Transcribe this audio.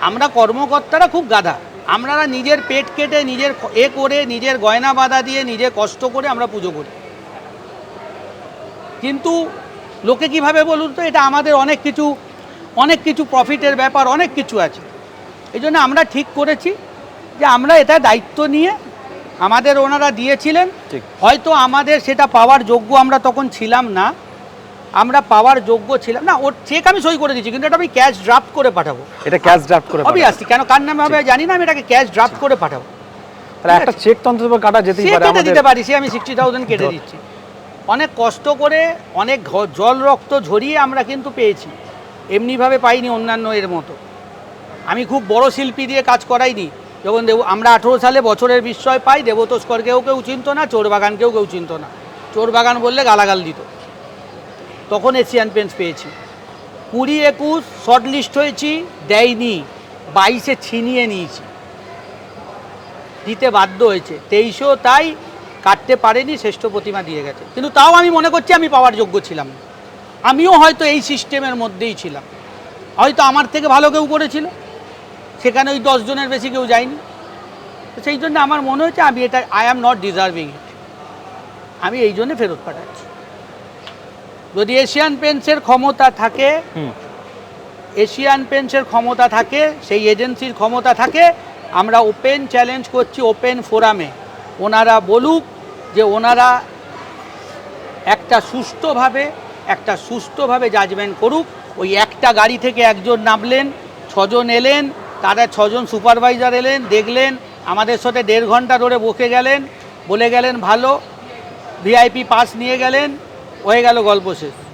আমরা কর্মকর্তারা খুব গাধা। আমরা নিজের পেট কেটে নিজের এ করে নিজের গয়না বাঁধা দিয়ে নিজে কষ্ট করে আমরা পুজো করি। কিন্তু লোকে কীভাবে বলুন তো এটা আমাদের অনেক কিছু অনেক কিছু প্রফিটের ব্যাপার অনেক কিছু আছে। এই জন্য আমরা ঠিক করেছি যে আমরা এটা দায়িত্ব নিয়ে আমাদের ওনারা দিয়েছিলেন। ঠিক। হয়তো আমাদের সেটা পাওয়ার যোগ্য আমরা তখন ছিলাম না। আমরা পাওয়ার যোগ্য ছিলাম। না ওর চেক আমি সই করে দিচ্ছি কিন্তু এটা আমি ক্যাশ ড্রাফট করে পাঠাবো। এটা ক্যাশ ড্রাফট করে। অবভিয়াসলি কেন কার নামে হবে জানি না আমি এটাকে ক্যাশ ড্রাফট করে পাঠাবো। তাহলে একটা চেক তো অন্তত কাটা যেতেই পারে আমাদের। দিতে পারি সে আমি সিক্সটি থাউজেন্ড কেটে দিচ্ছি। অনেক কষ্ট করে অনেক জল রক্ত ঝরিয়ে আমরা কিন্তু পেয়েছি। এমনিভাবে পাইনি অন্যান্য এর মতো। আমি খুব বড় শিল্পী দিয়ে কাজ করাইনি। যখন দেব আমরা আঠেরো সালে বছরের বিস্ময় পাই দেবতস্কর কেউ কেউ চিনত না চোর বাগান কেউ কেউ চিনত না। চোর বাগান বললে গালাগাল দিত। তখন এশিয়ান পেন্টস পেয়েছি। কুড়ি একুশ শর্ট লিস্ট হয়েছি, দেয়নি। বাইশে ছিনিয়ে নিয়েছি। দিতে বাধ্য হয়েছে। তেইশেও তাই কাটতে পারেনি, শ্রেষ্ঠ প্রতিমা দিয়ে গেছে। কিন্তু তাও আমি মনে করছি আমি পাওয়ার যোগ্য ছিলাম। আমিও হয়তো এই সিস্টেমের মধ্যেই ছিলাম। হয়তো আমার থেকে ভালো কেউ করেছিল। সেখানে ওই জনের বেশি কেউ যায়নি। সেই জন্য আমার মনে হচ্ছে আমি এটা I am not deserving it আমি এই জন্য ফেরত পাঠাচ্ছি। যদি এশিয়ান পেন্টসের ক্ষমতা থাকে এশিয়ান পেন্টসের ক্ষমতা থাকে সেই এজেন্সির ক্ষমতা থাকে আমরা ওপেন চ্যালেঞ্জ করছি ওপেন ফোরামে। ওনারা বলুক যে ওনারা একটা সুস্থভাবে একটা সুস্থভাবে জাজমেন্ট করুক। ওই একটা গাড়ি থেকে একজন নামলেন ছজন এলেন তারা ছজন সুপারভাইজার এলেন দেখলেন আমাদের সাথে দেড় ঘণ্টা ধরে বসে গেলেন বলে গেলেন ভালো ভিআইপি পাস নিয়ে গেলেন হয়ে গেল গল্প শেষ।